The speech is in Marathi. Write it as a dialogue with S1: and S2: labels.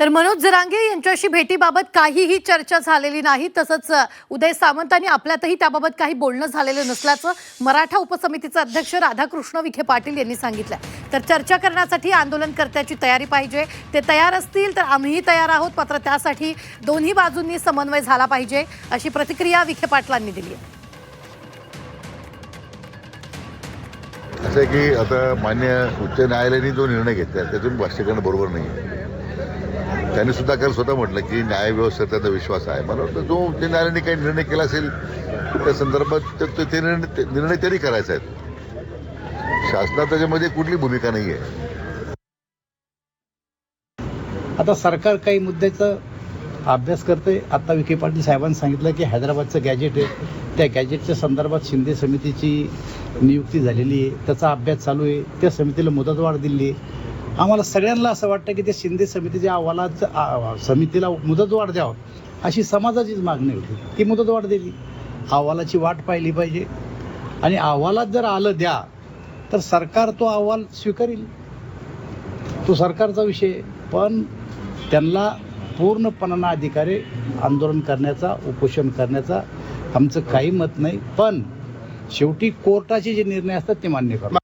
S1: तर मनोज जरांगे यांच्याशी भेटीबाबत काहीही चर्चा झालेली नाही तसंच उदय सामंतांनी आपल्यातही त्याबाबत काही बोलणं झालेलं नसल्याचं मराठा उपसमितीचे अध्यक्ष राधाकृष्ण विखे पाटील यांनी सांगितलं तर चर्चा करण्यासाठी आंदोलनकर्त्याची तयारी पाहिजे. ते तयार असतील तर आम्हीही तयार आहोत मात्र त्यासाठी दोन्ही बाजूंनी समन्वय झाला पाहिजे अशी प्रतिक्रिया विखे पाटलांनी दिली आहे.
S2: असं आहे की आता मान्य उच्च न्यायालयाने जो निर्णय घेतला त्यातून भाष्य बरोबर नाही आहे त्यांनी सुद्धा काल स्वतः म्हटलं की न्यायव्यवस्थेत त्यांचा विश्वास आहे. मला वाटतं जो ते न्यायालयाने काही निर्णय केला असेल त्या संदर्भात ते- ते- निर्णय निर्णय त्यांनी करायचा आहेत. शासनात त्याच्यामध्ये कुठली भूमिका नाही आहे
S3: आता सरकार काही मुद्द्याचा अभ्यास करते. आता विखे पाटील साहेबांनी सांगितलं की हैदराबादचं गॅजेट आहे. त्या गॅजेटच्या संदर्भात शिंदे समितीची नियुक्ती झालेली आहे. त्याचा अभ्यास चालू आहे. त्या समितीला मुदतवाढ दिली आहे. आम्हाला सगळ्यांना असं वाटतं की ते शिंदे समितीच्या अहवालाचं समितीला मुदतवाढ द्यावं. अशी समाजाचीच मागणी होती. ती मुदतवाढ दिली. अहवालाची वाट पाहिली पाहिजे. आणि अहवालात जर आलं द्या तर सरकार तो अहवाल स्वीकारेल. तो सरकारचा विषय पण त्यांना पूर्णपणानं अधिकारी आंदोलन करण्याचा उपोषण करण्याचा आमचं काही मत नाही. पण शेवटी कोर्टाचे जे निर्णय असतात ते मान्य करा